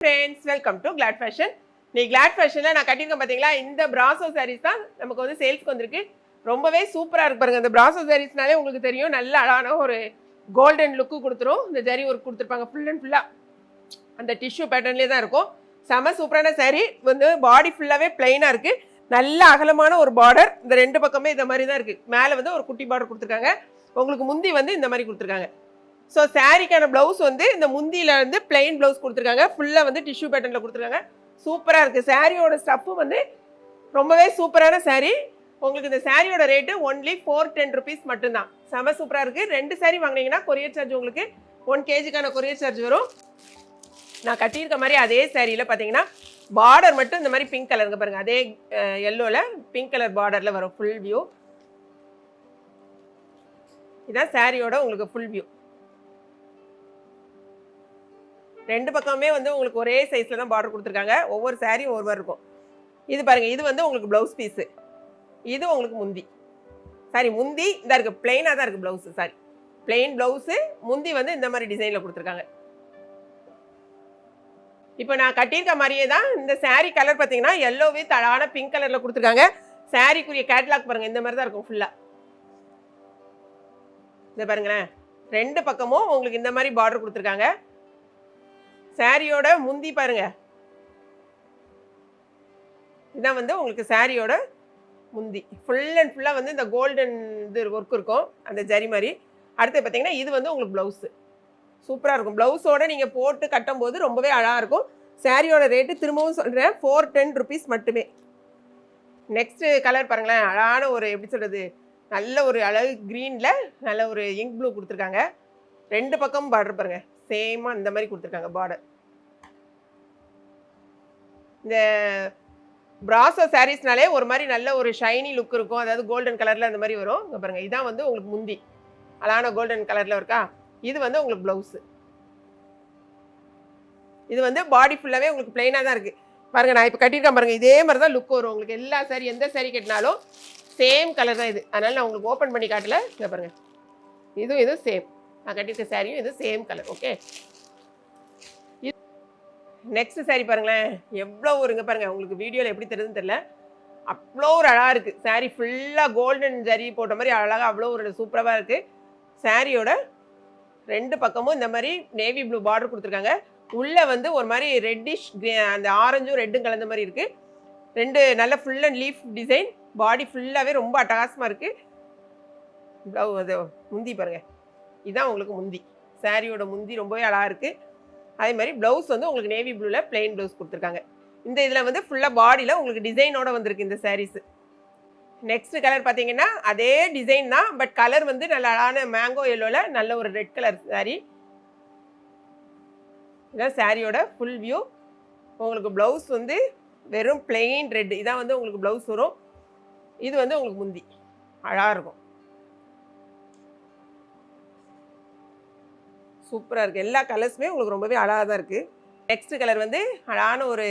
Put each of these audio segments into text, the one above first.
Friends welcome to glad fashion நீ Claude ஃபேஷனில் நான் கட்டியிருக்கேன் பார்த்தீங்களா இந்த பிராசோ சாரீஸ் தான் நமக்கு வந்து சேல்ஸ்க்கு வந்திருக்கு. ரொம்பவே சூப்பராக இருக்கு பாருங்கள் இந்த பிராசோ சாரீஸ்னாலே உங்களுக்கு தெரியும் நல்ல அழகான ஒரு கோல்டன் லுக்கு கொடுத்துரும். இந்த ஜரி ஒர்க் கொடுத்துருப்பாங்க. ஃபுல் அண்ட் ஃபுல்லாக அந்த டிஷ்யூ பேட்டர்ன்லேயே தான் இருக்கும். செம சூப்பரான saree. வந்து பாடி ஃபுல்லாகவே பிளெயினாக இருக்குது நல்ல அகலமான ஒரு பார்டர் இந்த ரெண்டு பக்கமே இந்த மாதிரி தான் இருக்குது மேலே வந்து ஒரு குட்டி பார்டர் கொடுத்துருக்காங்க. உங்களுக்கு முந்தி வந்து இந்த மாதிரி கொடுத்துருக்காங்க. ஸோ சாரிக்கான ப்ளவுஸ் வந்து இந்த முந்தியில் வந்து பிளெயின் ப்ளவுஸ் கொடுத்துருக்காங்க. ஃபுல்லாக வந்து டிஷ்யூ பேட்டர்னில் கொடுத்துருக்காங்க. சூப்பராக இருக்குது சாரியோட ஸ்டஃப்பும் வந்து ரொம்பவே சூப்பரான சாரீ உங்களுக்கு இந்த சாரியோட rate only four ten rupees மட்டும்தான். செம சூப்பராக இருக்குது ரெண்டு saree வாங்குனீங்கன்னா கொரியர் சார்ஜ் உங்களுக்கு ஒன் கேஜிக்கான கொரியர் சார்ஜ் வரும். நான் கட்டியிருக்க மாதிரி அதே சாரியில் பார்த்தீங்கன்னா பார்டர் மட்டும் இந்த மாதிரி பிங்க் கலருங்க பாருங்கள் அதே எல்லோவில் பிங்க் கலர் பார்டரில் வரும் ஃபுல் வியூ இதான் சாரியோட உங்களுக்கு ஃபுல் வியூ ரெண்டு பக்கமே வந்து உங்களுக்கு ஒரே சைஸில் தான் பார்டர் கொடுத்துருக்காங்க. ஒவ்வொரு சாரியும் ஒவ்வொரு இருக்கும். இது பாருங்க இது வந்து உங்களுக்கு ப்ளவுஸ் பீஸு இது உங்களுக்கு முந்தி. சாரி முந்தி இந்த இருக்கு பிளெயினாக தான் இருக்குது ப்ளவுஸு சாரி பிளெயின் ப்ளவுஸு முந்தி வந்து இந்த மாதிரி டிசைனில் கொடுத்துருக்காங்க. இப்போ நான் கட்டியிருக்க மாதிரியே தான் இந்த சாரீ கலர் பார்த்தீங்கன்னா எல்லோ வித் அழகான பிங்க் கலரில் கொடுத்துருக்காங்க. சாரிக்குரிய கேட்லாக் பாருங்க இந்த மாதிரி தான் இருக்கும் ஃபுல்லாக இந்த பாருங்களேன். ரெண்டு பக்கமும் உங்களுக்கு இந்த மாதிரி பார்டர் கொடுத்துருக்காங்க. சாரியோட முந்தி பாருங்க. இதான் வந்து உங்களுக்கு சாரியோட முந்தி. ஃபுல் அண்ட் ஃபுல்லாக வந்து இந்த கோல்டன் இது ஒர்க் இருக்கும். அந்த ஜரி மாதிரி. அடுத்து பார்த்தீங்கன்னா இது வந்து உங்களுக்கு ப்ளவுஸு சூப்பராக இருக்கும். ப்ளவுஸோட நீங்கள் போட்டு கட்டும்போது ரொம்பவே அழகாக இருக்கும். சாரியோட ரேட்டு திரும்பவும் சொல்கிறேன் ஃபோர் டென் ருபீஸ் மட்டுமே. நெக்ஸ்ட்டு கலர் பாருங்களேன். அழகான ஒரு எப்படி சொல்கிறது நல்ல ஒரு அழகு க்ரீனில் நல்ல ஒரு இங்க் ப்ளூ கொடுத்துருக்காங்க. ரெண்டு பக்கமும் பார்டர் பாருங்கள் சேமாக இந்த மாதிரி கொடுத்துருக்காங்க பார்டர் இந்த பிராசோ சாரீஸ்னாலே ஒரு மாதிரி நல்ல ஒரு ஷைனி லுக் இருக்கும். அதாவது கோல்டன் கலரில் அந்த மாதிரி வரும். இங்கே பாருங்கள் இதான் வந்து உங்களுக்கு முந்தி. அழகான கோல்டன் கலரில் இருக்கா? இது வந்து உங்களுக்கு ப்ளவுஸு இது வந்து பாடி ஃபுல்லாகவே உங்களுக்கு பிளெயினாக தான் இருக்குது பாருங்கள் நான் இப்போ கட்டியிருக்கேன் பாருங்கள் இதே மாதிரி தான் லுக் வரும். உங்களுக்கு எல்லா சாரி எந்த சாரி கட்டினாலும் சேம் கலர் தான் இது. அதனால் நான் உங்களுக்கு ஓப்பன் பண்ணி காட்டல. இங்கே பாருங்கள் இதுவும் இதுவும் சேம் நான் கட்டியிருக்க சாரியும் இது same colour okay next sari பாருங்களேன். எவ்வளோ ஒருங்க பாருங்க. உங்களுக்கு வீடியோவில் எப்படி தெரியுதுன்னு தெரில அவ்வளோ ஒரு அழகாக இருக்குது சாரி ஃபுல்லாக கோல்டன் ஜரி போட்ட மாதிரி அழகாக அவ்வளோ ஒரு சூப்பராக இருக்குது சாரியோட ரெண்டு பக்கமும் இந்த மாதிரி நேவி ப்ளூ பார்டர் கொடுத்துருக்காங்க. உள்ளே வந்து ஒரு மாதிரி ரெட்டிஷ் அந்த ஆரஞ்சும் ரெட்டும் கலந்த மாதிரி இருக்குது ரெண்டு நல்ல full and leaf design body ஃபுல்லாகவே ரொம்ப அட்டகாசமாக இருக்குது ப்ளவு அது முந்தி பாருங்கள் இதுதான் உங்களுக்கு முந்தி. சாரியோட முந்தி ரொம்பவே அழகாக இருக்குது அதே மாதிரி ப்ளவுஸ் வந்து உங்களுக்கு நேவி ப்ளூவில் பிளெயின் ப்ளவுஸ் கொடுத்துருக்காங்க. இந்த இதில் வந்து ஃபுல்லாக பாடியில் உங்களுக்கு டிசைனோட வந்திருக்கு இந்த சாரீஸ் நெக்ஸ்ட் கலர் பார்த்தீங்கன்னா அதே டிசைன் தான் பட் கலர் வந்து நல்ல அழகான மேங்கோ எல்லோவில் நல்ல ஒரு ரெட் கலர் saree. இதான் சாரியோட ஃபுல் வியூ உங்களுக்கு ப்ளவுஸ் வந்து வெறும் பிளெயின் ரெட் இதான் வந்து உங்களுக்கு ப்ளவுஸ் வரும். இது வந்து உங்களுக்கு முந்தி. அழகாக இருக்கும். சூப்பராக இருக்குது எல்லா கலர்ஸுமே உங்களுக்கு ரொம்பவே அழகாக தான் இருக்குது நெக்ஸ்ட் கலர் வந்து அழகான ஒரு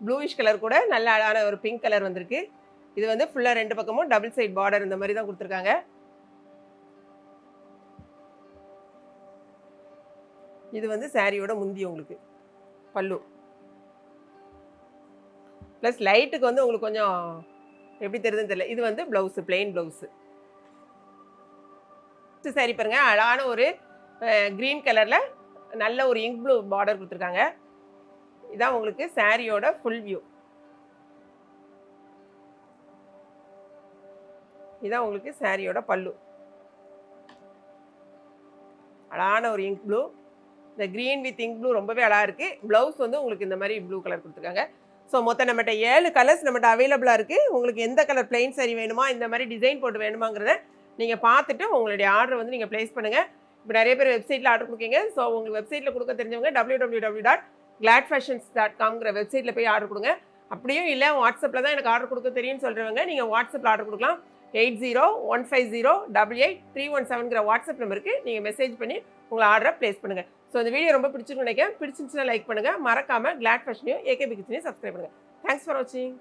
ப்ளூயிஷ் கலர் கூட நல்ல அழகான ஒரு பிங்க் கலர் வந்திருக்கு. இது வந்து ஃபுல்லாக ரெண்டு பக்கமும் டபுள் சைட் பார்டர் இந்த மாதிரி தான் கொடுத்துருக்காங்க. இது வந்து சாரியோட முந்தி உங்களுக்கு. பல்லு. ப்ளஸ் லைட்டுக்கு வந்து உங்களுக்கு கொஞ்சம் எப்படி தெரியுதுன்னு தெரியல. இது வந்து ப்ளவுஸு பிளெயின் ப்ளவுஸு சாரி பாருங்க. அழகான ஒரு க்ரீன் கலரில் நல்ல ஒரு இங்க் ப்ளூ பார்டர் கொடுத்துருக்காங்க. இதான் உங்களுக்கு சாரியோட ஃபுல் வியூ இதான் உங்களுக்கு சாரியோட பல்லு. அழகான ஒரு இங்க் ப்ளூ இந்த க்ரீன் வித் இங்க் ப்ளூ ரொம்பவே அழகாக இருக்குது ப்ளவுஸ் வந்து உங்களுக்கு இந்த மாதிரி ப்ளூ கலர் கொடுத்துருக்காங்க. ஸோ மொத்தம் நம்மகிட்ட ஏழு கலர்ஸ் நம்மகிட்ட அவைலபிளாக இருக்குது உங்களுக்கு எந்த கலர் பிளெயின் saree வேணுமா இந்த மாதிரி டிசைன் போட்டு வேணுமாங்கிறத நீங்கள் பார்த்துட்டு உங்களுடைய ஆர்டர் வந்து நீங்கள் ப்ளேஸ் பண்ணுங்கள் இப்போ நிறைய பேர் வெப்சைட்டில் ஆர்டர் கொடுக்கீங்க. ஸோ உங்களுக்கு வெப்சைட்டில் கொடுக்க தெரிஞ்சவங்க W W W dot glad fashions dot காம்ங்கிற வெப்சைட்டில் போய் ஆர்டர் கொடுங்க. அப்படியும் இல்லை வாட்ஸ்அப்பில் தான் எனக்கு ஆர்டர் கொடுக்க தெரியும்னு சொல்கிறவங்க நீங்கள் வாட்ஸ்அப்பில் ஆர்டர் கொடுக்கலாம். Eight zero one five zero double eight three one செவன்கிற WhatsApp நம்பருக்கு நீங்கள் மெசேஜ் பண்ணி உங்களை ஆர்டரை ப்ளேஸ் பண்ணுங்கள் ஸோ இந்த வீடியோ ரொம்ப பிடிச்சிருக்கு நினைக்கிறேன். பிடிச்சிருந்துச்சுன்னா லைக் பண்ணுங்கள் மறக்காமல் கிளாட் ஃபேஷனையும் ஏகேபி கிச்சனையும் சப்ஸ்கிரைப் பண்ணுங்கள் தேங்க்ஸ் ஃபார் வாட்சிங்